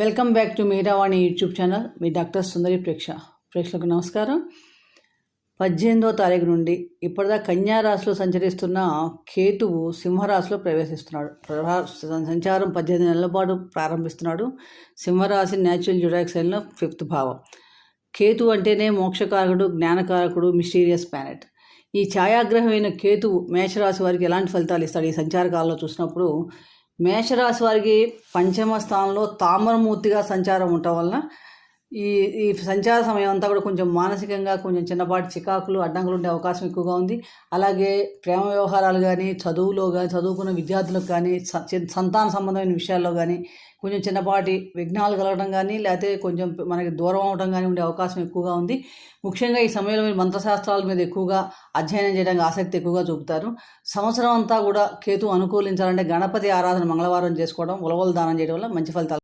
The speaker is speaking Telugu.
Welcome back to Meeravani YouTube channel. Me doctor Sundari ప్రేక్ష. ప్రేక్షకులకు నమస్కారం. పద్దెనిమిదో తారీఖు నుండి ఇప్పటిదాకా కన్యా రాశిలో సంచరిస్తున్న కేతువు సింహరాశిలో ప్రవేశిస్తున్నాడు. సంచారం పద్దెనిమిది నెలల పాటు ప్రారంభిస్తున్నాడు. సింహరాశి న్యాచురల్ జుడాక్సైల్లో ఫిఫ్త్ భావం. కేతు అంటేనే మోక్షకారకుడు జ్ఞానకారకుడు మిస్టీరియస్ ప్లానెట్. ఈ ఛాయాగ్రహమైన కేతువు మేషరాశి వారికి ఎలాంటి ఫలితాలు ఇస్తాడు? ఈ సంచార కాలంలో చూసినప్పుడు మేషరాశి వారికి పంచమ స్థానంలో తామరమూర్తిగా సంచారం ఉండటం వలన ఈ ఈ సంచార సమయం అంతా కూడా కొంచెం మానసికంగా కొంచెం చిన్నపాటి చికాకులు అడ్డంకులు ఉండే అవకాశం ఎక్కువగా ఉంది. అలాగే ప్రేమ వ్యవహారాలు కానీ చదువులో కానీ చదువుకున్న విద్యార్థులకు కానీ సంతాన సంబంధమైన విషయాల్లో కానీ కొంచెం చిన్నపాటి విఘ్నాలు కలగడం కానీ లేకపోతే కొంచెం మనకి దూరం అవడం కానీ ఉండే అవకాశం ఎక్కువగా ఉంది. ముఖ్యంగా ఈ సమయంలో మీరు మంత్రశాస్త్రాల మీద ఎక్కువగా అధ్యయనం చేయడానికి ఆసక్తి ఎక్కువగా చూపుతారు. సంవత్సరం అంతా కూడా కేతు అనుకూలించాలంటే గణపతి ఆరాధన మంగళవారం చేసుకోవడం ఉలవలు దానం చేయడం వల్ల మంచి ఫలితాలు